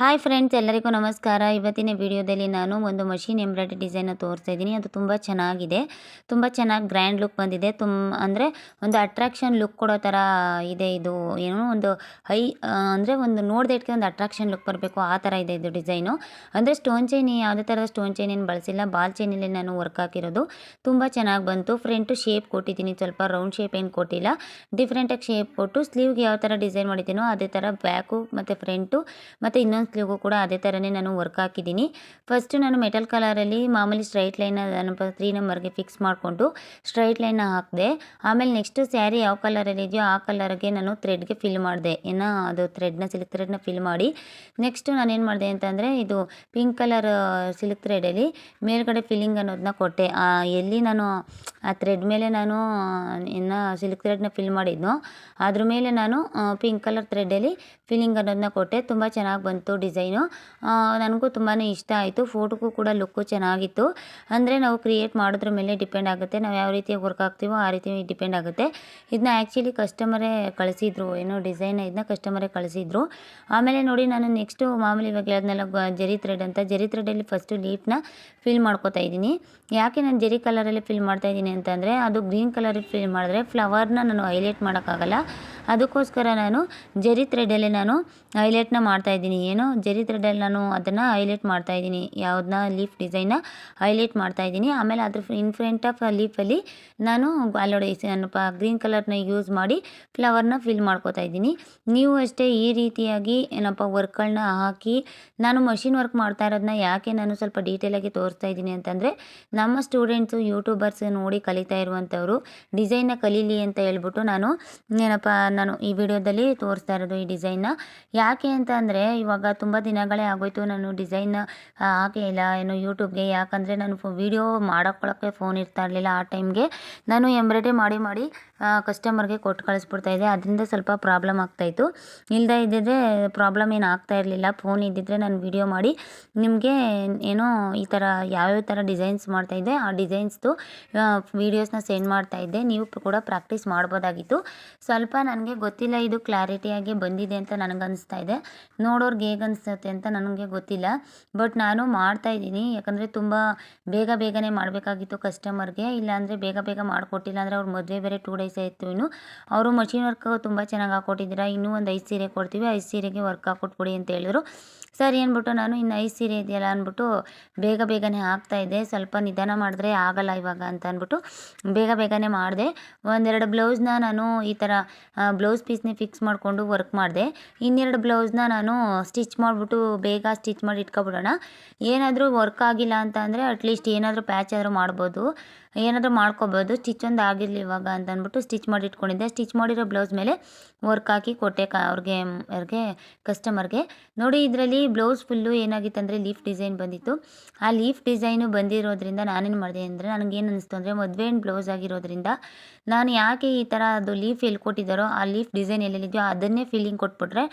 Hi friends, ಎಲ್ಲರಿಗೂ ನಮಸ್ಕಾರ. ಇವತ್ತಿನ ವಿಡಿಯೋದಲ್ಲಿ ನಾನು ಒಂದು ಮಷಿನ್ ಎಂಬ್ರಾಯ್ಡ್ರಿ ಡಿಸೈನ್ ತೋರಿಸ್ತಾ ಇದ್ದೀನಿ. ಅದು ತುಂಬ ಚೆನ್ನಾಗಿದೆ. ತುಂಬ ಚೆನ್ನಾಗಿ ಗ್ರ್ಯಾಂಡ್ ಲುಕ್ ಬಂದಿದೆ. ತುಂಬ ಅಂದರೆ ಒಂದು ಅಟ್ರಾಕ್ಷನ್ ಲುಕ್ ಕೊಡೋ ಥರ ಇದೆ ಇದು. ಏನೋ, ಒಂದು ಹೈ ಅಂದರೆ ಒಂದು ನೋಡಿದಕ್ಕೆ ಒಂದು ಅಟ್ರಾಕ್ಷನ್ ಲುಕ್ ಬರಬೇಕು. ಆ ಥರ ಇದೆ ಇದು ಡಿಸೈನು. ಅಂದರೆ ಸ್ಟೋನ್ ಚೈನ್, ಯಾವುದೇ ಥರದ ಸ್ಟೋನ್ ಚೈನ್ ಏನು ಬಳಸಿಲ್ಲ. ಬಾಲ್ ಚೈನಲ್ಲಿ ನಾನು ವರ್ಕ್ ಹಾಕಿರೋದು. ತುಂಬ ಚೆನ್ನಾಗಿ ಬಂತು. ಫ್ರಂಟು ಶೇಪ್ ಕೊಟ್ಟಿದ್ದೀನಿ. ಸ್ವಲ್ಪ ರೌಂಡ್ ಶೇಪ್ ಏನು ಕೊಟ್ಟಿಲ್ಲ. ಡಿಫ್ರೆಂಟಾಗಿ ಶೇಪ್ ಕೊಟ್ಟು ಸ್ಲೀವ್ಗೆ ಯಾವ ಥರ ಡಿಸೈನ್ ಮಾಡಿದ್ದೀನೋ ಅದೇ ಥರ ಬ್ಯಾಕು ಮತ್ತು ಫ್ರಂಟು ಮತ್ತು ಇನ್ನೊಂದು ಸ್ಲೀವ್ಗೂ ಕೂಡ ಅದೇ ಥರನೇ ನಾನು ವರ್ಕ್ ಹಾಕಿದ್ದೀನಿ. ಫಸ್ಟು ನಾನು ಮೆಟಲ್ ಕಲರಲ್ಲಿ ಮಾಮೂಲಿ ಸ್ಟ್ರೈಟ್ ಲೈನ ನಾನು ತ್ರೀ ನಂಬರ್ಗೆ ಫಿಕ್ಸ್ ಮಾಡಿಕೊಂಡು ಸ್ಟ್ರೈಟ್ ಲೈನ ಹಾಕಿದೆ. ಆಮೇಲೆ ನೆಕ್ಸ್ಟು ಸ್ಯಾರಿ ಯಾವ ಕಲರಲ್ಲಿ ಇದೆಯೋ ಆ ಕಲರ್ಗೆ ನಾನು ಥ್ರೆಡ್ಗೆ ಫಿಲ್ ಮಾಡಿದೆ. ಏನೋ ಅದು ಥ್ರೆಡ್ನ ಸಿಲ್ಕ್ ಥ್ರೆಡ್ನ ಫಿಲ್ ಮಾಡಿ. ನೆಕ್ಸ್ಟು ನಾನೇನು ಮಾಡಿದೆ ಅಂತಂದರೆ ಇದು ಪಿಂಕ್ ಕಲರ್ ಸಿಲ್ಕ್ ಥ್ರೆಡಲ್ಲಿ ಮೇಲ್ಗಡೆ ಫಿಲ್ಲಿಂಗ್ ಅನ್ನೋದನ್ನ ಕೊಟ್ಟೆ. ಎಲ್ಲಿ ನಾನು ಆ ಥ್ರೆಡ್ ಮೇಲೆ ನಾನು ಇನ್ನು ಸಿಲ್ಕ್ ಥ್ರೆಡ್ನ ಫಿಲ್ ಮಾಡಿದ್ನೋ ಅದ್ರ ಮೇಲೆ ನಾನು ಪಿಂಕ್ ಕಲರ್ ಥ್ರೆಡಲ್ಲಿ ಫಿಲ್ಲಿಂಗ್ ಅನ್ನೋದನ್ನ ಕೊಟ್ಟೆ. ತುಂಬ ಚೆನ್ನಾಗಿ ಬಂತು. ಡಿಸೈನು. ನನಗೂ ತುಂಬಾ ಇಷ್ಟ ಆಯಿತು. ಫೋಟೋಗೂ ಕೂಡ ಲುಕ್ಕು ಚೆನ್ನಾಗಿತ್ತು. ಅಂದರೆ ನಾವು ಕ್ರಿಯೇಟ್ ಮಾಡೋದ್ರ ಮೇಲೆ ಡಿಪೆಂಡ್ ಆಗುತ್ತೆ. ನಾವು ಯಾವ ರೀತಿ ವರ್ಕ್ ಆಗ್ತೀವೋ ಆ ರೀತಿ ಡಿಪೆಂಡ್ ಆಗುತ್ತೆ. ಇದನ್ನ ಆ್ಯಕ್ಚುಲಿ ಕಸ್ಟಮರೇ ಕಳಿಸಿದ್ರು. ಏನೋ ಡಿಸೈನ್ ಇದನ್ನ ಕಸ್ಟಮರೇ ಕಳಿಸಿದ್ರು. ಆಮೇಲೆ ನೋಡಿ ನಾನು ನೆಕ್ಸ್ಟು ಮಾಮೂಲಿ ಇವಾಗ ಅದನ್ನೆಲ್ಲ ಜರಿ ಥ್ರೆಡ್ ಅಂತ. ಜರಿ ಥ್ರೆಡಲ್ಲಿ ಫಸ್ಟು ಲೀಫ್ನ ಫಿಲ್ ಮಾಡ್ಕೋತಾ ಇದ್ದೀನಿ. ಯಾಕೆ ನಾನು ಜರಿ ಕಲರಲ್ಲಿ ಫಿಲ್ ಮಾಡ್ತಾ ಇದ್ದೀನಿ ಅಂತಂದರೆ ಅದು ಗ್ರೀನ್ ಕಲರ್ ಫಿಲ್ ಮಾಡಿದ್ರೆ ಫ್ಲವರ್ನ ನಾನು ಹೈಲೈಟ್ ಮಾಡೋಕ್ಕಾಗಲ್ಲ. ಅದಕ್ಕೋಸ್ಕರ ನಾನು ಜರಿ ಥ್ರೆಡಲ್ಲಿ ನಾನು ಹೈಲೈಟ್ನ ಮಾಡ್ತಾಯಿದ್ದೀನಿ ಏನು ಜರಿ ಥ್ರೆಡಲ್ಲಿ ನಾನು ಅದನ್ನು ಹೈಲೈಟ್ ಮಾಡ್ತಾ ಇದ್ದೀನಿ. ಯಾವುದನ್ನ ಲೀಫ್ ಡಿಸೈನ್ನ ಹೈಲೈಟ್ ಮಾಡ್ತಾ ಇದ್ದೀನಿ. ಆಮೇಲೆ ಅದ್ರ ಇನ್ ಫ್ರಂಟ್ ಆಫ್ ಲೀಫಲ್ಲಿ ನಾನು ಅಲ್ಲೋಡಿ ಏನಪ್ಪ ಗ್ರೀನ್ ಕಲರ್ನ ಯೂಸ್ ಮಾಡಿ ಫ್ಲವರ್ನ ಫಿಲ್ ಮಾಡ್ಕೋತಾ ಇದ್ದೀನಿ. ನೀವು ಅಷ್ಟೇ ಈ ರೀತಿಯಾಗಿ ಏನಪ್ಪ ವರ್ಕ್ಗಳನ್ನ ಹಾಕಿ ನಾನು ಮಷಿನ್ ವರ್ಕ್ ಮಾಡ್ತಾ ಇರೋದನ್ನ ಯಾಕೆ ನಾನು ಸ್ವಲ್ಪ ಡೀಟೇಲಾಗಿ ತೋರಿಸ್ತಾ ಇದ್ದೀನಿ ಅಂತಂದರೆ ನಮ್ಮ ಸ್ಟೂಡೆಂಟ್ಸು, ಯೂಟ್ಯೂಬರ್ಸ್ ನೋಡಿ ಕಲಿತಾ ಇರುವಂಥವ್ರು ಡಿಸೈನ್ನ ಕಲೀಲಿ ಅಂತ ಹೇಳ್ಬಿಟ್ಟು ನಾನು ಏನಪ್ಪ ನಾನು ಈ ವಿಡಿಯೋದಲ್ಲಿ ತೋರಿಸ್ತಾ ಇರೋದು ಈ ಡಿಸೈನ್ನ. ಯಾಕೆ ಅಂತ ಅಂದರೆ ಇವಾಗ ತುಂಬ ದಿನಗಳೇ ಆಗೋಯ್ತು. ನಾನು ಡಿಸೈನ್ ಹಾಕೇ ಇಲ್ಲ, ಏನು ಯೂಟ್ಯೂಬ್ಗೆ, ಯಾಕಂದರೆ ನಾನು ವೀಡಿಯೋ ಮಾಡೋಕ್ಕೊಳಕ್ಕೆ ಫೋನ್ ಇರ್ತಾ ಇರಲಿಲ್ಲ ಆ ಟೈಮ್ಗೆ. ನಾನು ಎಂಬ್ರಾಯ್ಡ್ರಿ ಮಾಡಿ ಮಾಡಿ ಕಸ್ಟಮರ್ಗೆ ಕೊಟ್ಟು ಕಳಿಸ್ಬಿಡ್ತಾ ಇದ್ದೆ. ಅದರಿಂದ ಸ್ವಲ್ಪ ಪ್ರಾಬ್ಲಮ್ ಆಗ್ತಾಯಿತ್ತು ಇಲ್ಲದೇ ಇದ್ದಿದ್ದರೆ ಪ್ರಾಬ್ಲಮ್ ಏನು ಆಗ್ತಾ ಇರಲಿಲ್ಲ. ಫೋನ್ ಇದ್ದಿದ್ದರೆ ನಾನು ವೀಡಿಯೋ ಮಾಡಿ, ನಿಮಗೆ ಏನೋ ಈ ಥರ ಯಾವ್ಯಾವ ಥರ ಡಿಸೈನ್ಸ್ ಮಾಡ್ತಾಯಿದ್ದೆ ಆ ಡಿಸೈನ್ಸ್ದು ವೀಡಿಯೋಸ್ನ ಸೆಂಡ್ ಮಾಡ್ತಾಯಿದ್ದೆ ನೀವು ಕೂಡ ಪ್ರಾಕ್ಟೀಸ್ ಮಾಡ್ಬೋದಾಗಿತ್ತು. ಸ್ವಲ್ಪ ನನಗೆ ಗೊತ್ತಿಲ್ಲ ಇದು ಕ್ಲಾರಿಟಿಯಾಗಿ ಬಂದಿದೆ ಅಂತ ನನಗೆ ಅನಿಸ್ತಾ ಇದೆ. ನೋಡೋರ್ಗೆ ಹೇಗೆ ಅನಿಸುತ್ತೆ ಅಂತ ನನಗೆ ಗೊತ್ತಿಲ್ಲ. ಬಟ್ ನಾನು ಮಾಡ್ತಾಯಿದ್ದೀನಿ ಯಾಕಂದರೆ ತುಂಬ ಬೇಗ ಬೇಗನೆ ಮಾಡಬೇಕಾಗಿತ್ತು ಕಸ್ಟಮರ್ಗೆ. ಇಲ್ಲಾಂದರೆ ಬೇಗ ಬೇಗ ಮಾಡಿಕೊಟ್ಟಿಲ್ಲ ಅಂದರೆ ಅವ್ರ ಮದುವೆ ಬೇರೆ ಟೂ ಡೇಸ್ ಆಯಿತು ಇನ್ನು. ಅವರು ಮಷಿನ್ ವರ್ಕ್ ತುಂಬ ಚೆನ್ನಾಗಿ ಹಾಕ್ಕೊಟ್ಟಿದ್ದೀರಾ ಇನ್ನೂ ಒಂದು ಐದು ಸೀರೆ ಕೊಡ್ತೀವಿ. ಐದು ಸೀರೆಗೆ ವರ್ಕ್ ಹಾಕ್ಕೊಟ್ಬಿಡಿ ಅಂತ ಹೇಳಿದ್ರು. ಸರಿ ಅಂದ್ಬಿಟ್ಟು ನಾನು ಇನ್ನು ಐದು ಸೀರೆ ಇದೆಯಲ್ಲ ಅಂದ್ಬಿಟ್ಟು ಬೇಗ ಬೇಗನೆ ಹಾಕ್ತಾಯಿದ್ದೆ ಸ್ವಲ್ಪ ನಿಧಾನ ಮಾಡಿದ್ರೆ ಆಗಲ್ಲ ಇವಾಗ ಅಂತ ಅಂದ್ಬಿಟ್ಟು ಬೇಗ ಬೇಗನೆ ಮಾಡಿದೆ. ಒಂದೆರಡು ಬ್ಲೌಸ್ನ ನಾನು ಈ ಥರ ಬ್ಲೌಸ್ ಪೀಸ್ನೇ ಫಿಕ್ಸ್ ಮಾಡಿಕೊಂಡು ವರ್ಕ್ ಮಾಡಿದೆ. ಇನ್ನೆರಡು ಬ್ಲೌಸ್ನ ನಾನು ಸ್ಟಿಚ್ ಮಾಡಿಬಿಟ್ಟು ಬೇಗ ಸ್ಟಿಚ್ ಮಾಡಿ ಇಟ್ಕೊಬಿಡೋಣ. ಏನಾದರೂ ವರ್ಕ್ ಆಗಿಲ್ಲ ಅಂತ ಅಂದರೆ ಅಟ್ಲೀಸ್ಟ್ ಏನಾದರೂ ಪ್ಯಾಚ್ ಆದರೂ ಮಾಡ್ಬೋದು. ಏನಾದರೂ ಮಾಡ್ಕೋಬೋದು. ಸ್ಟಿಚ್ ಒಂದು ಆಗಿರಲಿ ಇವಾಗ ಅಂತ ಅಂದ್ಬಿಟ್ಟು ಸ್ಟಿಚ್ ಮಾಡಿ ಇಟ್ಕೊಂಡಿದ್ದೆ. ಸ್ಟಿಚ್ ಮಾಡಿರೋ ಬ್ಲೌಸ್ ಮೇಲೆ ವರ್ಕ್ ಹಾಕಿ ಕೊಟ್ಟೆ ಕ ಅವ್ರಿಗೆ ಅವ್ರಿಗೆ ಕಸ್ಟಮರ್ಗೆ ನೋಡಿ ಇದರಲ್ಲಿ ಬ್ಲೌಸ್ ಫುಲ್ಲು ಏನಾಗಿತ್ತು ಅಂದರೆ ಲೀಫ್ ಡಿಸೈನ್ ಬಂದಿತ್ತು. ಆ ಲೀಫ್ ಡಿಸೈನು ಬಂದಿರೋದ್ರಿಂದ ನಾನೇನು ಮಾಡಿದೆ ಅಂದರೆ ನನಗೇನು ಅನಿಸ್ತು ಅಂದರೆ ಮದುವೆ ಬ್ಲೌಸ್ ಆಗಿರೋದ್ರಿಂದ ನಾನು ಯಾಕೆ ಈ ಥರ ಅದು ಲೀಫ್ ಎಲ್ಲಿ ಕೊಟ್ಟಿದ್ದಾರೋ ಆ ಲೀಫ್ ಡಿಸೈನ್ ಎಲ್ಲೆಲ್ಲಿದೆಯೋ ಅದನ್ನೇ ಫೀಲಿಂಗ್ ಕೊಟ್ಬಿಟ್ರೆ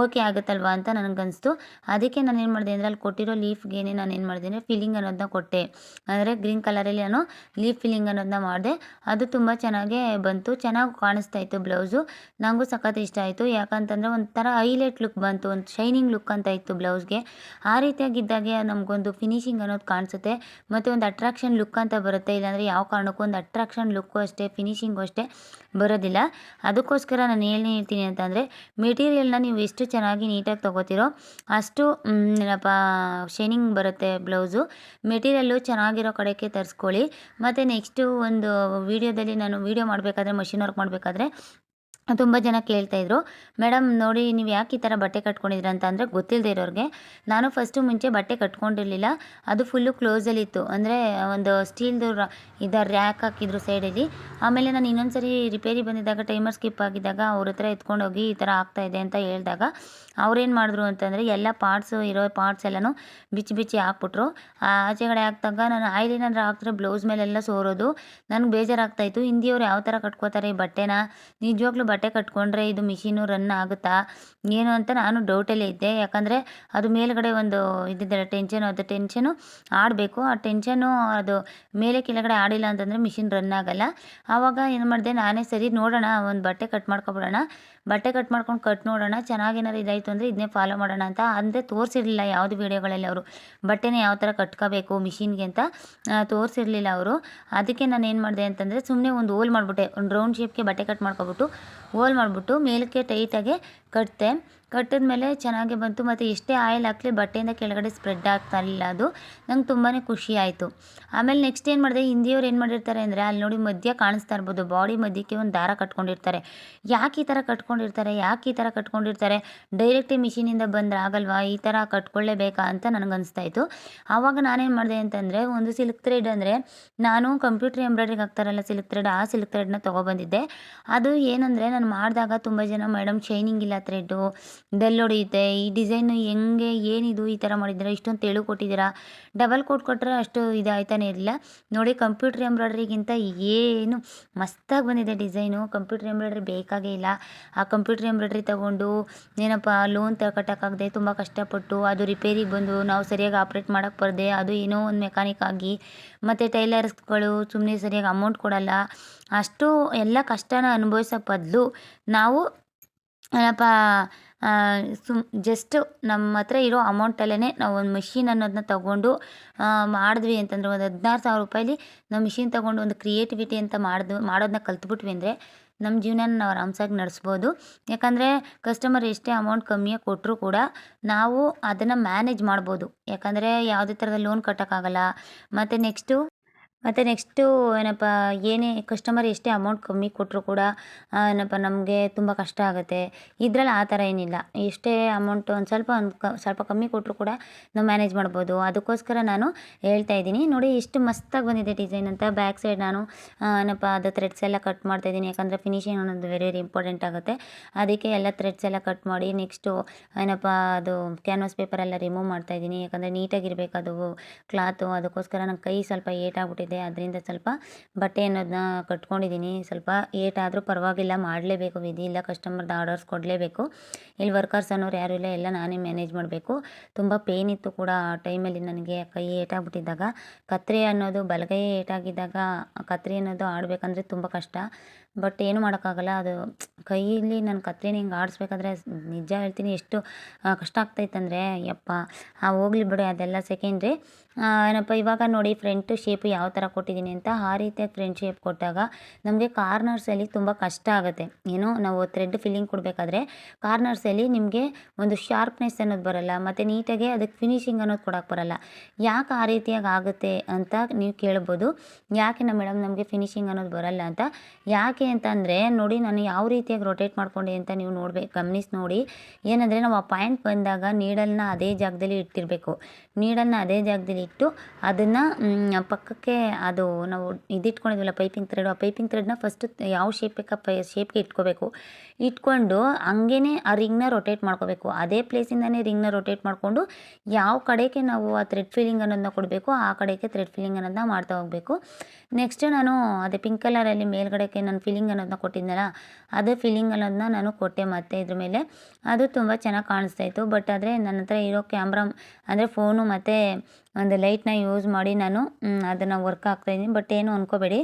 ಓಕೆ ಆಗುತ್ತಲ್ವಾ ಅಂತ ನನಗನ್ನಿಸ್ತು ಅದಕ್ಕೆ ನಾನು ಏನು ಮಾಡಿದೆ ಅಂದರೆ ಅಲ್ಲಿ ಕೊಟ್ಟಿರೋ ಲೀಫ್ಗೇನೆ ನಾನು ಏನು ಮಾಡಿದೆ ಅಂದರೆ ಫೀಲಿಂಗ್ ಅನ್ನೋದನ್ನ ಕೊಟ್ಟೆ. ಅಂದರೆ ಗ್ರೀನ್ ಕಲರಲ್ಲಿ ನಾನು ಲೀಫ್ ಫಿಲ್ಲಿಂಗ್ ಅನ್ನೋದನ್ನ ಮಾಡಿದೆ. ಅದು ತುಂಬ ಚೆನ್ನಾಗೇ ಬಂತು. ಚೆನ್ನಾಗಿ ಕಾಣಿಸ್ತಾ ಇತ್ತು ಬ್ಲೌಸು ನನಗೂ ಸಖತ್ ಇಷ್ಟ ಆಯಿತು. ಯಾಕಂತಂದರೆ ಒಂಥರ ಹೈಲೈಟ್ ಲುಕ್ ಬಂತು. ಒಂದು ಶೈನಿಂಗ್ ಲುಕ್ ಅಂತ ಇತ್ತು ಬ್ಲೌಸ್ಗೆ ಆ ರೀತಿಯಾಗಿದ್ದಾಗೆ ನಮಗೊಂದು ಫಿನಿಶಿಂಗ್ ಅನ್ನೋದು ಕಾಣಿಸುತ್ತೆ. ಮತ್ತು ಒಂದು ಅಟ್ರಾಕ್ಷನ್ ಲುಕ್ ಅಂತ ಬರುತ್ತೆ. ಇಲ್ಲಾಂದರೆ ಯಾವ ಕಾರಣಕ್ಕೂ ಒಂದು ಅಟ್ರಾಕ್ಷನ್ ಲುಕ್ಕು ಅಷ್ಟೇ ಫಿನಿಶಿಂಗು ಅಷ್ಟೇ. ಬರೋದಿಲ್ಲ. ಅದಕ್ಕೋಸ್ಕರ ನಾನು ಏನು ಹೇಳ್ತೀನಿ ಅಂತಂದರೆ ಮೆಟೀರಿಯಲ್ನ ನೀವು ಎಷ್ಟು ಚೆನ್ನಾಗಿ ನೀಟಾಗಿ ತೊಗೋತೀರೋ ಅಷ್ಟು ಏನಪ್ಪ, ಶೈನಿಂಗ್ ಬರುತ್ತೆ ಬ್ಲೌಸು ಮೆಟೀರಿಯಲ್ಲು ಚೆನ್ನಾಗಿರೋ ಕಡೆಗೆ ತರಿಸ್ಕೊಳ್ಳಿ. ಮತ್ತು ನೆಕ್ಸ್ಟು ಒಂದು ವೀಡಿಯೋದಲ್ಲಿ ನಾನು ವೀಡಿಯೋ ಮಾಡಬೇಕಾದ್ರೆ ಮಷಿನ್ ವರ್ಕ್ ಮಾಡಬೇಕಾದ್ರೆ ತುಂಬ ಜನ ಕೇಳ್ತಾಯಿದ್ರು ಮೇಡಮ್ ನೋಡಿ ನೀವು ಯಾಕೆ ಈ ಥರ ಬಟ್ಟೆ ಕಟ್ಕೊಂಡಿದ್ರ ಅಂತ ಅಂದರೆ ಗೊತ್ತಿಲ್ಲದೆ ಇರೋರಿಗೆ. ನಾನು ಫಸ್ಟು ಮುಂಚೆ ಬಟ್ಟೆ ಕಟ್ಕೊಂಡಿರಲಿಲ್ಲ. ಅದು ಫುಲ್ಲು ಕ್ಲೋಸಲ್ಲಿತ್ತು ಅಂದರೆ ಒಂದು ಸ್ಟೀಲ್ದು ಇದು ರ್ಯಾಕ್ ಹಾಕಿದ್ರು ಸೈಡಲ್ಲಿ ಆಮೇಲೆ ನಾನು ಇನ್ನೊಂದು ಸರಿ ರಿಪೇರಿ ಬಂದಿದ್ದಾಗ ಟೈಮರ್ ಸ್ಕಿಪ್ ಆಗಿದ್ದಾಗ ಅವ್ರ ಹತ್ರ ಎತ್ಕೊಂಡೋಗಿ ಈ ಥರ ಆಗ್ತಾಯಿದೆ ಅಂತ ಹೇಳಿದಾಗ ಅವ್ರೇನು ಮಾಡಿದ್ರು ಅಂತಂದರೆ ಎಲ್ಲ ಪಾರ್ಟ್ಸು ಇರೋ ಪಾರ್ಟ್ಸ್ ಎಲ್ಲನೂ ಬಿಚ್ಚಿ ಬಿಚ್ಚಿ ಹಾಕ್ಬಿಟ್ರು. ಆಚೆಗಡೆ ಹಾಕ್ದಾಗ ನಾನು ಆಯಿಲ್ ಏನಾದರೂ ಹಾಕಿದ್ರೆ ಬ್ಲೌಸ್ ಮೇಲೆಲ್ಲ ಸೋರೋದು. ನನಗೆ ಬೇಜಾರಾಗ್ತಾಯಿತ್ತು ಹಿಂದಿಯವ್ರು ಯಾವ ಥರ ಕಟ್ಕೋತಾರೆ ಈ ಬಟ್ಟೆನ? ನಿಜವಾಗ್ಲೂ ಬಟ್ಟೆ ಕಟ್ಕೊಂಡ್ರೆ ಇದು ಮಿಷಿನು ರನ್ ಆಗುತ್ತಾ? ಏನು ಅಂತ ನಾನು ಡೌಟಲ್ಲೇ ಇದ್ದೆ. ಯಾಕಂದರೆ ಅದು ಮೇಲುಗಡೆ ಒಂದು ಇದ್ದಿದ್ದಲ್ಲ ಟೆನ್ಷನು ಅದು ಟೆನ್ಷನು ಆಡಬೇಕು. ಆ ಟೆನ್ಷನು ಅದು ಮೇಲೆ ಕೆಳಗಡೆ ಆಡಿಲ್ಲ ಅಂತಂದರೆ ಮಿಷಿನ್ ರನ್ ಆಗಲ್ಲ. ಆವಾಗ ಏನು ಮಾಡಿದೆ, ನಾನೇ ಸರಿ ನೋಡೋಣ, ಒಂದು ಬಟ್ಟೆ ಕಟ್ ಮಾಡ್ಕೊಬಿಡೋಣ. ಬಟ್ಟೆ ಕಟ್ ಮಾಡ್ಕೊಂಡು ಕಟ್ ನೋಡೋಣ, ಚೆನ್ನಾಗೇನಾದ್ರು ಇದಾಯಿತು ಅಂದರೆ ಇದನ್ನೇ ಫಾಲೋ ಮಾಡೋಣ ಅಂತ ಅಂದರೆ ತೋರಿಸಿರಲಿಲ್ಲ ಯಾವುದು ವೀಡಿಯೋಗಳಲ್ಲಿ ಅವರು. ಬಟ್ಟೆನ ಯಾವ ಥರ ಕಟ್ಕೋಬೇಕು ಮಿಷಿನ್ಗೆ ಅಂತ ತೋರಿಸಿರಲಿಲ್ಲ ಅವರು. ಅದಕ್ಕೆ ನಾನು ಏನು ಮಾಡಿದೆ ಅಂತಂದರೆ ಸುಮ್ಮನೆ ಒಂದು ಹೋಲ್ ಮಾಡಿಬಿಟ್ಟೆ, ಒಂದು ರೌಂಡ್ ಶೇಪ್ಗೆ ಬಟ್ಟೆ ಕಟ್ ಮಾಡ್ಕೊಬಿಟ್ಟು ಹೋಲ್ ಮಾಡಿಬಿಟ್ಟು ಮೇಲಕ್ಕೆ ಟೈಟಾಗೆ ಕಟ್ಟಿದೆ ಕಟ್ಟಿದ ಮೇಲೆ ಚೆನ್ನಾಗಿ ಬಂತು ಮತ್ತು ಎಷ್ಟೇ ಆಯಿಲ್ ಹಾಕಲಿ ಬಟ್ಟೆಯಿಂದ ಕೆಳಗಡೆ ಸ್ಪ್ರೆಡ್ ಆಗ್ತಾ ಇಲ್ಲ ಅದು. ನಂಗೆ ತುಂಬಾ ಖುಷಿ ಆಯಿತು. ಆಮೇಲೆ ನೆಕ್ಸ್ಟ್ ಏನು ಮಾಡಿದೆ? ಹಿಂದಿಯವ್ರು ಏನು ಮಾಡಿರ್ತಾರೆ ಅಂದರೆ ಅಲ್ಲಿ ನೋಡಿ ಮಧ್ಯ ಕಾಣಿಸ್ತಾ ಇರ್ಬೋದು ಬಾಡಿ ಮಧ್ಯಕ್ಕೆ ಒಂದು ದಾರ ಕಟ್ಕೊಂಡಿರ್ತಾರೆ. ಯಾಕೆ ಈ ಥರ ಕಟ್ಕೊಂಡಿರ್ತಾರೆ? ಯಾಕೆ ಈ ಥರ ಕಟ್ಕೊಂಡಿರ್ತಾರೆ? ಡೈರೆಕ್ಟ್ ಮಿಷಿನಿಂದ ಬಂದ್ರೆ ಆಗಲ್ವಾ? ಈ ಥರ ಕಟ್ಕೊಳ್ಳೇಬೇಕಾ ಅಂತ ನನಗೆ ಅನಿಸ್ತಾ ಇತ್ತು. ಆವಾಗ ನಾನೇನು ಮಾಡಿದೆ ಅಂತಂದರೆ ಒಂದು ಸಿಲ್ಕ್ ಥ್ರೆಡ್ ಅಂದರೆ ನಾನು ಕಂಪ್ಯೂಟರ್ ಎಂಬ್ರಾಯ್ಡ್ರಿಗೆ ಹಾಕ್ತಾರಲ್ಲ ಸಿಲ್ಕ್ ಥ್ರೆಡ್ ಆ ಸಿಲ್ಕ್ ಥ್ರೆಡ್ನ ತೊಗೊಬಂದಿದ್ದೆ. ಅದು ಏನಂದರೆ ನಾನು ಮಾಡಿದಾಗ ತುಂಬ ಜನ ಮೇಡಮ್ ಶೈನಿಂಗ್ ಇಲ್ಲ ಥ್ರೆಡ್ಡು ಡಲ್ ಹೊಡೆಯುತ್ತೆ ಈ ಡಿಸೈನು ಹೆಂಗೆ, ಏನಿದು ಈ ಥರ ಮಾಡಿದ್ದೀರಾ, ಇಷ್ಟೊಂದು ತೆಳು ಕೊಟ್ಟಿದ್ದೀರಾ? ಡಬಲ್ ಕೋಟ್ ಕೊಟ್ಟರೆ ಅಷ್ಟು ಇದಾಯ್ತಾನೆ ಇರಲಿಲ್ಲ. ನೋಡಿ ಕಂಪ್ಯೂಟರ್ ಎಂಬ್ರಾಯ್ಡ್ರಿಗಿಂತ ಏನು ಮಸ್ತಾಗಿ ಬಂದಿದೆ ಡಿಸೈನು ಕಂಪ್ಯೂಟರ್ ಎಂಬ್ರಾಯ್ಡ್ರಿ ಬೇಕಾಗೇ ಇಲ್ಲ. ಆ ಕಂಪ್ಯೂಟರ್ ಎಂಬ್ರಾಯ್ಡ್ರಿ ತೊಗೊಂಡು ಏನಪ್ಪ ಲೋನ್ ತ ಕಟ್ಟೋಕ್ಕಾಗದೆ ತುಂಬ ಕಷ್ಟಪಟ್ಟು ಅದು ರಿಪೇರಿಗೆ ಬಂದು ನಾವು ಸರಿಯಾಗಿ ಆಪ್ರೇಟ್ ಮಾಡೋಕ್ಕೆ ಬರದೆ, ಅದು ಏನೋ ಒಂದು ಮೆಕ್ಯಾನಿಕ್ ಆಗಿ. ಮತ್ತು ಟೈಲರ್ಸ್ಗಳು ಸುಮ್ಮನೆ ಸರಿಯಾಗಿ ಅಮೌಂಟ್ ಕೊಡಲ್ಲ. ಅಷ್ಟು ಎಲ್ಲ ಕಷ್ಟನ ಅನುಭವಿಸೋ ಬದಲು ನಾವು ಏನಪ್ಪ ಸುಮ್ ಜಸ್ಟ್ ನಮ್ಮ ಹತ್ರ ಇರೋ ಅಮೌಂಟಲ್ಲೇ ನಾವು ಒಂದು ಮಿಷಿನ್ ಅನ್ನೋದನ್ನ ತಗೊಂಡು ಮಾಡಿದ್ವಿ ಅಂತಂದರೆ ಒಂದು ಹದಿನಾರು ಸಾವಿರ ರೂಪಾಯಲ್ಲಿ ನಾವು ಮಿಷಿನ್ ತಗೊಂಡು ಒಂದು ಕ್ರಿಯೇಟಿವಿಟಿ ಅಂತ ಮಾಡ್ದು ಮಾಡೋದನ್ನ ಕಲ್ತ್ಬಿಟ್ವಿ ಅಂದರೆ ನಮ್ಮ ಜೀವನನ ನಾವು ಆರಾಮ್ಸಾಗಿ ನಡೆಸ್ಬೋದು. ಯಾಕಂದರೆ ಕಸ್ಟಮರ್ ಎಷ್ಟೇ ಅಮೌಂಟ್ ಕಮ್ಮಿಯಾಗಿ ಕೊಟ್ಟರೂ ಕೂಡ ನಾವು ಅದನ್ನು ಮ್ಯಾನೇಜ್ ಮಾಡ್ಬೋದು. ಯಾಕಂದರೆ ಯಾವುದೇ ಥರದ ಲೋನ್ ಕಟ್ಟೋಕ್ಕಾಗಲ್ಲ. ಮತ್ತು ನೆಕ್ಸ್ಟು ಮತ್ತು ನೆಕ್ಸ್ಟು ಏನಪ್ಪ, ಏನೇ ಕಸ್ಟಮರ್ ಎಷ್ಟೇ ಅಮೌಂಟ್ ಕಮ್ಮಿ ಕೊಟ್ಟರು ಕೂಡ ಏನಪ್ಪ, ನಮಗೆ ತುಂಬ ಕಷ್ಟ ಆಗುತ್ತೆ. ಇದ್ರಲ್ಲಿ ಆ ಥರ ಏನಿಲ್ಲ. ಎಷ್ಟೇ ಅಮೌಂಟು ಒಂದು ಸ್ವಲ್ಪ ಒಂದು ಕ, ಸ್ವಲ್ಪ ಕಮ್ಮಿ ಕೊಟ್ಟರು ಕೂಡ ನಾವು ಮ್ಯಾನೇಜ್ ಮಾಡ್ಬೋದು. ಅದಕ್ಕೋಸ್ಕರ ನಾನು ಹೇಳ್ತಾ ಇದ್ದೀನಿ. ನೋಡಿ ಎಷ್ಟು ಮಸ್ತಾಗಿ ಬಂದಿದೆ ಡಿಸೈನ್ ಅಂತ. ಬ್ಯಾಕ್ ಸೈಡ್ ನಾನು ಏನಪ್ಪ, ಅದು ಥ್ರೆಡ್ಸ್ ಎಲ್ಲ ಕಟ್ ಮಾಡ್ತಾ ಇದ್ದೀನಿ. ಯಾಕಂದರೆ ಫಿನಿಶಿಂಗ್ ಅನ್ನೋದು ವೆರಿ ವೆರಿ ಇಂಪಾರ್ಟೆಂಟ್ ಆಗುತ್ತೆ. ಅದಕ್ಕೆ ಎಲ್ಲ ಥ್ರೆಡ್ಸ್ ಎಲ್ಲ ಕಟ್ ಮಾಡಿ ನೆಕ್ಸ್ಟು, ಏನಪ್ಪ, ಅದು ಕ್ಯಾನ್ವಾಸ್ ಪೇಪರ್ ಎಲ್ಲ ರಿಮೂವ್ ಮಾಡ್ತಾ ಇದ್ದೀನಿ. ಯಾಕಂದರೆ ನೀಟಾಗಿರಬೇಕು ಅದು ಕ್ಲಾತು ಅದಕ್ಕೋಸ್ಕರ ನನ್ನ ಕೈ ಸ್ವಲ್ಪ ಏಟಾಗ್ಬಿಟ್ಟಿದೆ. ಅದರಿಂದ ಸ್ವಲ್ಪ ಬಟ್ಟೆ ಅನ್ನೋದನ್ನ ಕಟ್ಕೊಂಡಿದ್ದೀನಿ. ಸ್ವಲ್ಪ ಏಟಾದರೂ ಪರವಾಗಿಲ್ಲ, ಮಾಡಲೇಬೇಕು ವಿಧಿ ಇಲ್ಲ ಕಸ್ಟಮರ್ದು ಆರ್ಡರ್ಸ್ ಕೊಡಲೇಬೇಕು. ಇಲ್ಲಿ ವರ್ಕರ್ಸ್ ಅನ್ನೋರು ಯಾರೂ ಇಲ್ಲ, ಎಲ್ಲ ನಾನೇ ಮ್ಯಾನೇಜ್ ಮಾಡಬೇಕು. ತುಂಬ ಪೇಯ್ನ್ ಇತ್ತು ಕೂಡ ಆ ಟೈಮಲ್ಲಿ ನನಗೆ, ಕೈ ಏಟಾಗ್ಬಿಟ್ಟಿದ್ದಾಗ. ಕತ್ರಿ ಅನ್ನೋದು, ಬಲಗೈ ಏಟಾಗಿದ್ದಾಗ ಕತ್ರಿ ಅನ್ನೋದು ಆಡಬೇಕಂದ್ರೆ ತುಂಬ ಕಷ್ಟ. ಬಟ್ ಏನು ಮಾಡೋಕ್ಕಾಗಲ್ಲ. ಅದು ಕೈಯಲ್ಲಿ ನಾನು ಕತ್ರಿನ ಹಿಂಗೆ ಆಡಿಸ್ಬೇಕಾದ್ರೆ ನಿಜ ಹೇಳ್ತೀನಿ ಎಷ್ಟು ಕಷ್ಟ ಆಗ್ತೈತಂದರೆ, ಯಪ್ಪ ಹೋಗ್ಲಿ ಬಿಡು, ಅದೆಲ್ಲ ಸೆಕೆಂಡ್ರಿ ಏನಪ್ಪ, ಇವಾಗ ನೋಡಿ ಫ್ರಂಟ್ ಶೇಪ್ ಯಾವ ಥರ ಕೊಟ್ಟಿದ್ದೀನಿ ಅಂತ, ಆ ರೀತಿಯಾಗಿ ಫ್ರಂಟ್ ಶೇಪ್ ಕೊಟ್ಟಾಗ ನಮಗೆ ಕಾರ್ನರ್ಸಲ್ಲಿ ತುಂಬ ಕಷ್ಟ ಆಗುತ್ತೆ. ಏನು, ನಾವು ಥ್ರೆಡ್ ಫಿಲ್ಲಿಂಗ್ ಕೊಡಬೇಕಾದ್ರೆ ಕಾರ್ನರ್ಸಲ್ಲಿ ನಿಮಗೆ ಒಂದು ಶಾರ್ಪ್ನೆಸ್ ಅನ್ನೋದು ಬರಲ್ಲ, ಮತ್ತು ನೀಟಾಗಿ ಅದಕ್ಕೆ ಫಿನಿಶಿಂಗ್ ಅನ್ನೋದು ಕೊಡೋಕೆ ಬರಲ್ಲ. ಯಾಕೆ ಆ ರೀತಿಯಾಗಿ ಆಗುತ್ತೆ ಅಂತ ನೀವು ಕೇಳ್ಬೋದು. ಯಾಕೆ ನಮ್ಮ ಮೇಡಮ್ ನಮಗೆ ಫಿನಿಶಿಂಗ್ ಅನ್ನೋದು ಬರಲ್ಲ ಅಂತ, ಯಾಕೆ ಅಂತ ಅಂದರೆ ನೋಡಿ ನಾನು ಯಾವ ರೀತಿಯಾಗಿ ರೊಟೇಟ್ ಮಾಡ್ಕೊಂಡೆ ಅಂತ ನೀವು ನೋಡ್ಬೇಕು ಗಮನಿಸಿ ನೋಡಿ. ಏನಂದರೆ ನಾವು ಆ ಪಾಯಿಂಟ್ ಬಂದಾಗ ನೀಡಲ್ನ ಅದೇ ಜಾಗದಲ್ಲಿ ಇಟ್ಟಿರಬೇಕು. ನೀಡಲ್ನ ಅದೇ ಜಾಗದಲ್ಲಿ ಇಟ್ಟು ಅದನ್ನು ಪಕ್ಕಕ್ಕೆ ಅದು ನಾವು ಇದಿಟ್ಕೊಂಡಿದ್ವಲ್ಲ ಪೈಪಿಂಗ್ ಥ್ರೆಡ್ ಆ ಪೈಪಿಂಗ್ ಥ್ರೆಡ್ನ ಫಸ್ಟ್ ಯಾವ ಶೇಪ್ ಬೇಕಾ ಪೈ ಶೇಪ್ಗೆ ಇಟ್ಕೋಬೇಕು. ಇಟ್ಕೊಂಡು ಹಂಗೇ ಆ ರಿಂಗ್ನ ರೊಟೇಟ್ ಮಾಡ್ಕೋಬೇಕು. ಅದೇ ಪ್ಲೇಸಿಂದನೇ ರಿಂಗ್ನ ರೊಟೇಟ್ ಮಾಡಿಕೊಂಡು ಯಾವ ಕಡೆಗೆ ನಾವು ಆ ಥ್ರೆಡ್ ಫೀಲಿಂಗ್ ಅನ್ನೋದನ್ನ ಕೊಡಬೇಕು ಆ ಕಡೆಗೆ ಥ್ರೆಡ್ ಫೀಲಿಂಗ್ ಅನ್ನೋದನ್ನ ಮಾಡ್ತಾ ಹೋಗಬೇಕು. ನೆಕ್ಸ್ಟ್ ನಾನು ಅದೇ ಪಿಂಕ್ ಕಲರಲ್ಲಿ ಮೇಲ್ಗಡೆಗೆ ನಾನು ಫೀಲಿಂಗ್ ಅನ್ನೋದನ್ನ ಕೊಟ್ಟಿದ್ನಲ್ಲ, ಅದೇ ಫೀಲಿಂಗ್ ಅನ್ನೋದನ್ನ ನಾನು ಕೊಟ್ಟೆ ಮತ್ತೆ ಇದ್ರ ಮೇಲೆ. ಅದು ತುಂಬ ಚೆನ್ನಾಗಿ ಕಾಣಿಸ್ತಾ ಇತ್ತು. ಬಟ್ ಆದರೆ ನನ್ನ ಹತ್ರ ಇರೋ ಕ್ಯಾಮ್ರಾ ಅಂದರೆ ಫೋನು ಮತ್ತು ಒಂದು ಲೈಟ್ನ ಯೂಸ್ ಮಾಡಿ ನಾನು ಅದನ್ನು ವರ್ಕ್ ಹಾಕ್ತಾಯಿದ್ದೀನಿ ಬಟ್ ಏನು ಅಂದ್ಕೋಬೇಡಿ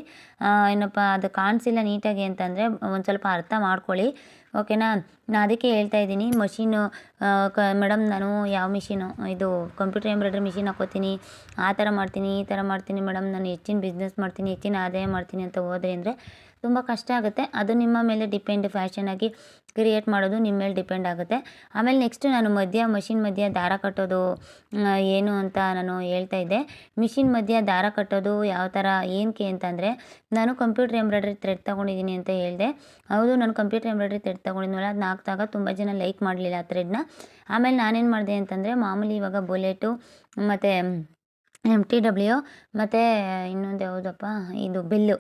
ಏನಪ್ಪ, ಅದು ಕಾಣಿಸಿಲ್ಲ ನೀಟಾಗಿ ಅಂತಂದರೆ ಒಂದು ಸ್ವಲ್ಪ ಅರ್ಥ ಮಾಡ್ಕೊಳ್ಳಿ. ಓಕೆನಾ ನಾನು ಅದಕ್ಕೆ ಹೇಳ್ತಾ ಇದ್ದೀನಿ. ಮಷೀನು ಕ ಮೇಡಮ್ ನಾನು ಯಾವ ಮಿಷಿನು? ಇದು ಕಂಪ್ಯೂಟರ್ ಎಂಬ್ರಾಯ್ಡ್ರಿ ಮಿಷಿನ್ ಹಾಕೋತೀನಿ. ಆ ಥರ ಮಾಡ್ತೀನಿ, ಈ ಥರ ಮಾಡ್ತೀನಿ. ಮೇಡಮ್ ನಾನು ಹೆಚ್ಚಿನ ಬಿಸ್ನೆಸ್ ಮಾಡ್ತೀನಿ, ಹೆಚ್ಚಿನ ಆದಾಯ ಮಾಡ್ತೀನಿ ಅಂತ ಹೋದ್ರೆ ಅಂದರೆ ತುಂಬ ಕಷ್ಟ ಆಗುತ್ತೆ. ಅದು ನಿಮ್ಮ ಮೇಲೆ ಡಿಪೆಂಡ್ ಫ್ಯಾಷನಾಗಿ ಕ್ರಿಯೇಟ್ ಮಾಡೋದು ನಿಮ್ಮ ಮೇಲೆ ಡಿಪೆಂಡ್ ಆಗುತ್ತೆ. ಆಮೇಲೆ ನೆಕ್ಸ್ಟ್ ನಾನು ಮಧ್ಯ ಮಷಿನ್ ಮಧ್ಯ ದಾರ ಕಟ್ಟೋದು ಏನು ಅಂತ ನಾನು ಹೇಳ್ತಾ ಇದ್ದೆ. ಮಿಷಿನ್ ಮಧ್ಯ ದಾರ ಕಟ್ಟೋದು ಯಾವ ಥರ ಏನಕ್ಕೆ ಅಂತಂದರೆ ನಾನು ಕಂಪ್ಯೂಟರ್ ಎಂಬ್ರಾಯ್ಡ್ರಿ ಥ್ರೆಡ್ ತೊಗೊಂಡಿದ್ದೀನಿ ಅಂತ ಹೇಳಿದೆ. ಹೌದು, ನಾನು ಕಂಪ್ಯೂಟರ್ ಎಂಬ್ರಾಯ್ಡ್ರಿ ಥ್ರೆಡ್ ತೊಗೊಂಡಿದ್ನಲ್ಲ ಅದನ್ನ ಹಾಕಿದಾಗ ತುಂಬ ಜನ ಲೈಕ್ ಮಾಡಲಿಲ್ಲ ಆ ಥ್ರೆಡ್ನ ಆಮೇಲೆ ನಾನೇನು ಮಾಡಿದೆ ಅಂತಂದರೆ, ಮಾಮೂಲಿ ಇವಾಗ ಬುಲೆಟು ಮತ್ತು ಎಂ ಟಿ ಡಬ್ಲ್ಯೂ ಮತ್ತು ಇನ್ನೊಂದು ಯಾವುದಪ್ಪ, ಇದು ಬೆಲ್ಲು.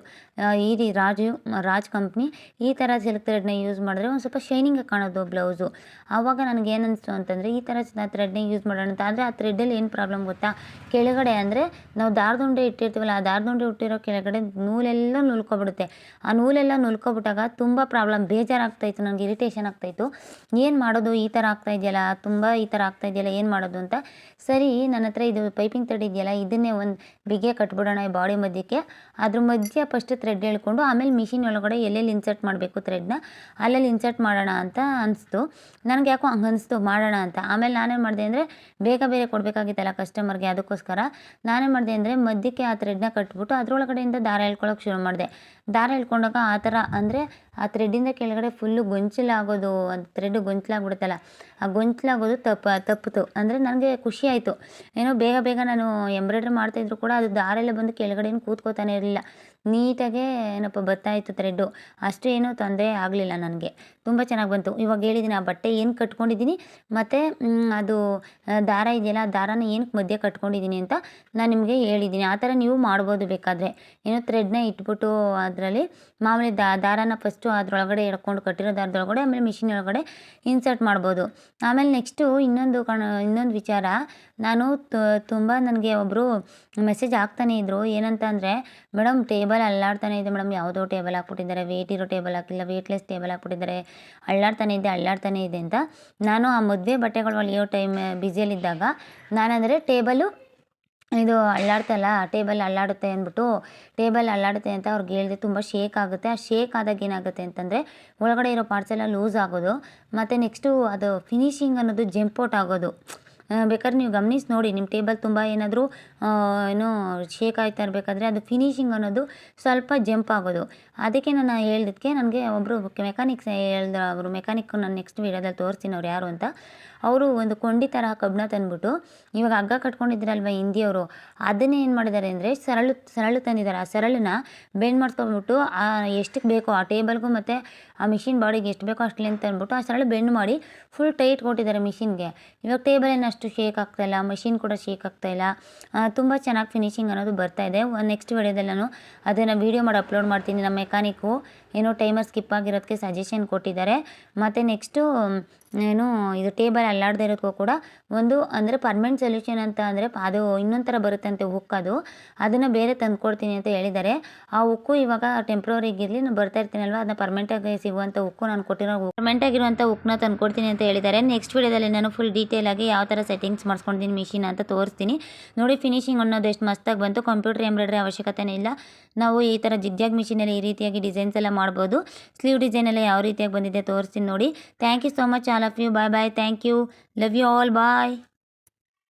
ಈ ರೀ ರಾಜು, ರಾಜ್ ಕಂಪ್ನಿ ಈ ಥರ ಸಿಲ್ಕ್ ಥ್ರೆಡ್ನ ಯೂಸ್ ಮಾಡಿದ್ರೆ ಒಂದು ಸ್ವಲ್ಪ ಶೈನಿಂಗ್ ಕಾಣೋದು ಬ್ಲೌಸು ಆವಾಗ ನನಗೆ ಏನನ್ನಿಸ್ತು ಅಂತಂದರೆ ಈ ಥರ ಥ್ರೆಡ್ನ ಯೂಸ್ ಮಾಡೋಣ ಅಂತ. ಆದರೆ ಆ ಥ್ರೆಡ್ಡಲ್ಲಿ ಏನು ಪ್ರಾಬ್ಲಮ್ ಗೊತ್ತಾ? ಕೆಳಗಡೆ ಅಂದರೆ ನಾವು ದಾರದುಂಡೆ ಇಟ್ಟಿರ್ತೀವಲ್ಲ, ಆ ದಾರದುಂಡೆ ಹುಟ್ಟಿರೋ ಕೆಳಗಡೆ ನೂಲೆಲ್ಲ ನುಲ್ಕೊಬಿಡುತ್ತೆ. ಆ ನೂಲೆಲ್ಲ ನುಲ್ಕೊಬಿಟ್ಟಾಗ ತುಂಬ ಪ್ರಾಬ್ಲಮ್ ಬೇಜಾರಾಗ್ತಾಯಿತ್ತು ನನಗೆ ಇರಿಟೇಷನ್ ಆಗ್ತಾಯಿತ್ತು ಏನು ಮಾಡೋದು? ಈ ಥರ ಆಗ್ತಾ ಇದೆಯಲ್ಲ, ತುಂಬ ಈ ಥರ ಆಗ್ತಾ ಇದೆಯಲ್ಲ, ಏನು ಮಾಡೋದು ಅಂತ. ಸರಿ, ನನ್ನ ಹತ್ರ ಇದು ಪೈಪಿಂಗ್ ಥ್ರೆಡ್ ಇದೆಯಲ್ಲ, ಇದನ್ನೇ ಒಂದು ಬಿಗೆ ಕಟ್ಬಿಡೋಣ ಈ ಬಾಡಿ ಮಧ್ಯಕ್ಕೆ. ಅದ್ರ ಮಧ್ಯೆ ಫಸ್ಟ್ ಥ್ರೆಡ್ ಹೇಳ್ಕೊಂಡು ಆಮೇಲೆ ಮಿಷಿನ್ ಒಳಗಡೆ ಎಲ್ಲೆಲ್ಲಿ ಇನ್ಸರ್ಟ್ ಮಾಡಬೇಕು ಥ್ರೆಡ್ನ ಅಲ್ಲೆಲ್ಲಿ ಇನ್ಸರ್ಟ್ ಮಾಡೋಣ ಅಂತ ಅನಿಸ್ತು. ನನಗೆ ಯಾಕೋ ಹಂಗೆ ಅನಿಸ್ತು, ಮಾಡೋಣ ಅಂತ. ಆಮೇಲೆ ನಾನೇನು ಮಾಡಿದೆ ಅಂದರೆ ಬೇಗ ಬೇರೆ ಕೊಡಬೇಕಾಗಿತ್ತಲ್ಲ ಕಸ್ಟಮರ್ಗೆ ಅದಕ್ಕೋಸ್ಕರ, ನಾನೇನು ಮಾಡಿದೆ ಅಂದರೆ ಮಧ್ಯಕ್ಕೆ ಆ ಥ್ರೆಡ್ನ ಕಟ್ಬಿಟ್ಟು ಅದರೊಳಗಡೆಯಿಂದ ದಾರ ಹೇಳ್ಕೊಳಕ್ಕೆ ಶುರು ಮಾಡಿದೆ. ದಾರ ಹೇಳ್ಕೊಂಡಾಗ ಆ ಥರ ಅಂದರೆ ಆ ಥ್ರೆಡ್ಡಿಂದ ಕೆಳಗಡೆ ಫುಲ್ಲು ಗೊಂಚಲಾಗೋದು ಅದು ಥ್ರೆಡ್ ಗೊಂಚಲಾಗ್ಬಿಡುತ್ತಲ್ಲ, ಆ ಗೊಂಚಲಾಗೋದು ತಪ್ಪ, ತಪ್ಪಿತು. ಅಂದರೆ ನನಗೆ ಖುಷಿ ಆಯಿತು. ಏನೋ ಬೇಗ ಬೇಗ ನಾನು ಎಂಬ್ರಾಯ್ಡ್ರಿ ಮಾಡ್ತಾಯಿದ್ರು ಕೂಡ ಅದು ದಾರೆಲ್ಲ ಬಂದು ಕೆಳಗಡೆ ಏನು ಕೂತ್ಕೋತಾನೆ ಇರಲಿಲ್ಲ. ನೀಟಾಗೆ ಏನಪ್ಪ ಬರ್ತಾಯಿತ್ತು ಥ್ರೆಡ್ಡು ಅಷ್ಟು ಏನೂ ತೊಂದರೆ ಆಗಲಿಲ್ಲ ನನಗೆ. ತುಂಬ ಚೆನ್ನಾಗಿ ಬಂತು. ಇವಾಗ ಹೇಳಿದ್ದೀನಿ ಆ ಬಟ್ಟೆ ಏನು ಕಟ್ಕೊಂಡಿದ್ದೀನಿ ಮತ್ತು ಅದು ದಾರ ಇದೆಯಲ್ಲ, ಆ ದಾರಾನ ಏನಕ್ಕೆ ಮಧ್ಯೆ ಕಟ್ಕೊಂಡಿದ್ದೀನಿ ಅಂತ ನಾನು ನಿಮಗೆ ಹೇಳಿದ್ದೀನಿ ಆ ಥರ ನೀವು ಮಾಡ್ಬೋದು ಬೇಕಾದರೆ. ಏನೋ ಥ್ರೆಡ್ನ ಇಟ್ಬಿಟ್ಟು ಅದರಲ್ಲಿ ಮಾಮೂಲಿ ದಾರಾನ ಫಸ್ಟು ಅದರೊಳಗಡೆ ಎಳ್ಕೊಂಡು ಕಟ್ಟಿರೋ ದಾರದೊಳಗಡೆ, ಆಮೇಲೆ ಮಿಷಿನ್ ಒಳಗಡೆ ಇನ್ಸರ್ಟ್ ಮಾಡ್ಬೋದು. ಆಮೇಲೆ ನೆಕ್ಸ್ಟು ಇನ್ನೊಂದು ಕಣ, ಇನ್ನೊಂದು ವಿಚಾರ. ನಾನು ತುಂಬ ನನಗೆ ಒಬ್ಬರು ಮೆಸೇಜ್ ಹಾಕ್ತಾನೆ ಇದ್ದರು ಏನಂತ ಅಂದರೆ ಮೇಡಮ್ ಟೇಬಲ್ ಅಲ್ಲಾಡ್ತಾನೆ ಇದೆ. ಮೇಡಮ್ ಯಾವುದೋ ಟೇಬಲ್ ಹಾಕ್ಬಿಟ್ಟಿದ್ದಾರೆ. ವೇಟ್ ಇರೋ ಟೇಬಲ್ ಹಾಕಿಲ್ಲ ವೇಟ್ಲೆಸ್ ಟೇಬಲ್ ಹಾಕ್ಬಿಟ್ಟಿದ್ದಾರೆ. ಅಳ್ಳಾಡ್ತಾನೆ ಇದೆ ಅಳ್ಳಾಡ್ತಾನೆ ಇದೆ ಅಂತ ನಾನು ಆ ಮದುವೆ ಬಟ್ಟೆಗಳು ಹೊಲಿಯೋ ಟೈಮ್ ಬ್ಯುಸಿಯಲ್ಲಿದ್ದಾಗ ನಾನಂದರೆ ಟೇಬಲು ಇದು ಅಳ್ಳಾಡ್ತಲ್ಲ ಟೇಬಲ್ ಅಲ್ಲಾಡುತ್ತೆ ಅಂದ್ಬಿಟ್ಟು ಟೇಬಲ್ ಅಲ್ಲಾಡುತ್ತೆ ಅಂತ ಅವ್ರಿಗೆ ಹೇಳಿದೆ ತುಂಬ ಶೇಕ್ ಆಗುತ್ತೆ. ಆ ಶೇಕ್ ಆದಾಗ ಏನಾಗುತ್ತೆ ಅಂತಂದರೆ ಒಳಗಡೆ ಇರೋ ಪಾರ್ಟ್ಸ್ ಎಲ್ಲ ಲೂಸ್ ಆಗೋದು ಮತ್ತು ನೆಕ್ಸ್ಟು ಅದು ಫಿನಿಶಿಂಗ್ ಅನ್ನೋದು ಜಂಪೌಟ್ ಆಗೋದು. ಆ, ಬೇಕಾದ್ರೆ ನೀವು ಗಮನಿಸಿ ನೋಡಿ, ನಿಮ್ಮ ಟೇಬಲ್ ತುಂಬ ಏನಾದರೂ ಏನೋ ಶೇಕ್ ಆಯ್ತಾ ಇರಬೇಕಾದ್ರೆ ಅದು ಫಿನಿಶಿಂಗ್ ಅನ್ನೋದು ಸ್ವಲ್ಪ ಜಂಪ್ ಆಗೋದು. ಅದಕ್ಕೆ ನಾನು ಹೇಳಿದಕ್ಕೆ ನನಗೆ ಒಬ್ಬರು ಮೆಕ್ಯಾನಿಕ್ಸ್ ಹೇಳಿದ್ರು ಅವರು ಮೆಕ್ಯಾನಿಕ್ ನಾನು ನೆಕ್ಸ್ಟ್ ವೀಡಿಯೋದಲ್ಲಿ ತೋರಿಸ್ತೀನಿ ಅವ್ರು ಯಾರು ಅಂತ. ಅವರು ಒಂದು ಕೊಂಡಿ ಥರ ಕಬ್ಬಣ ತಂದ್ಬಿಟ್ಟು, ಇವಾಗ ಹಗ್ಗ ಕಟ್ಕೊಂಡಿದ್ದೀರಲ್ವ ಹಿಂದಿಯವರು, ಅದನ್ನೇ ಏನು ಮಾಡಿದ್ದಾರೆ ಅಂದರೆ ಸರಳು ಸರಳು ತಂದಿದ್ದಾರೆ ಆ ಸರಳನ್ನ ಬೆಂಡ್ ಮಾಡ್ಕೊಂಡ್ಬಿಟ್ಟು, ಆ ಎಷ್ಟಕ್ಕೆ ಬೇಕೋ ಆ ಟೇಬಲ್ಗೂ ಮತ್ತು ಆ ಮಿಷಿನ್ ಬಾಡಿಗೆ ಎಷ್ಟು ಬೇಕೋ ಅಷ್ಟು ಲೆಂತ್ ಅಂದ್ಬಿಟ್ಟು ಆ ಸರಳು ಬೆಂಡ್ ಮಾಡಿ ಫುಲ್ ಟೈಟ್ ಕೊಟ್ಟಿದ್ದಾರೆ ಮಿಷಿನ್ಗೆ ಇವಾಗ ಟೇಬಲ್ ಏನು ಅಷ್ಟು ಶೇಕ್ ಆಗ್ತಾಯಿಲ್ಲ ಮಷಿನ್ ಕೂಡ ಶೇಕ್ ಆಗ್ತಾಯಿಲ್ಲ ತುಂಬ ಚೆನ್ನಾಗಿ ಫಿನಿಶಿಂಗ್ ಅನ್ನೋದು ಬರ್ತಾ ಇದೆ. ನೆಕ್ಸ್ಟ್ ವಿಡಿಯೋದಲ್ಲಿ ನಾನು ಅದನ್ನು ವೀಡಿಯೋ ಮಾಡಿ ಅಪ್ಲೋಡ್ ಮಾಡ್ತೀನಿ ನಮ್ಮ ಮೆಕ್ಯಾನಿಕ್ಕು ಏನೋ ಟೈಮರ್ ಸ್ಕಿಪ್ ಆಗಿರೋದಕ್ಕೆ ಸಜೆಷನ್ ಕೊಟ್ಟಿದ್ದಾರೆ. ಮತ್ತು ನೆಕ್ಸ್ಟು ಏನು, ಇದು ಟೇಬಲ್ ಅಲ್ಲಾಡದೇ ಇರೋದಕ್ಕೂ ಕೂಡ ಒಂದು ಅಂದರೆ ಪರ್ಮನೆಂಟ್ ಸೊಲ್ಯೂಷನ್ ಅಂತ ಅಂದರೆ ಅದು ಇನ್ನೊಂಥರ ಥರ ಬರುತ್ತಂತೆ ಹುಕ್ ಅದು. ಅದನ್ನು ಬೇರೆ ತಂದು ಕೊಡ್ತೀನಿ ಅಂತ ಹೇಳಿದ್ದಾರೆ. ಆ ಹುಕ್ಕು ಇವಾಗ ಟೆಂಪ್ರವರಿಗಿರಲಿ ನಾನು ಬರ್ತಾ ಇರ್ತೀನಲ್ವ, ಅದನ್ನ ಪರ್ಮನೆಂಟಾಗಿ ಸಿಗುವಂಥ ಹುಕ್ಕು ನಾನು ಕೊಟ್ಟಿರೋ ಪರ್ಮನೆಂಟ್ ಆಗಿರುವಂಥ ಉಕ್ಕನ್ನ ತಂದು ಕೊಡ್ತೀನಿ ಅಂತ ಹೇಳಿದ್ದಾರೆ. ನೆಕ್ಸ್ಟ್ ವೀಡಿಯೋದಲ್ಲಿ ನಾನು ಫುಲ್ ಡೀಟೇಲ್ ಆಗಿ ಯಾವ ಥರ ಸೆಟ್ಟಿಂಗ್ಸ್ ಮಾಡ್ಸ್ಕೊಂಡಿದ್ದೀನಿ ಮಿಷಿನ್ ಅಂತ ತೋರಿಸ್ತೀನಿ. ನೋಡಿ ಫಿನಿಶಿಂಗ್ ಅನ್ನೋದು ಎಷ್ಟು ಮಸ್ತಾಗಿ ಬಂತು. ಕಂಪ್ಯೂಟರ್ ಎಂಬ್ರಾಯ್ಡ್ರಿ ಅವಶ್ಯಕತೆನೇ ಇಲ್ಲ. ನಾವು ಈ ಥರ ಜಿಗ್ಜಾಗ್ ಮಿಷಿನಲ್ಲಿ ಈ ರೀತಿಯಾಗಿ ಡಿಸೈನ್ಸ್ ಎಲ್ಲ ಮಾಡ್ಬೋದು. ಸ್ಲೀವ್ ಡಿಸೈನ್ ಎಲ್ಲ ಯಾವ ರೀತಿಯಾಗಿ ಬಂದಿದೆ ತೋರಿಸ್ತೀನಿ ನೋಡಿ. Thank you so much all of you bye bye thank you love you all bye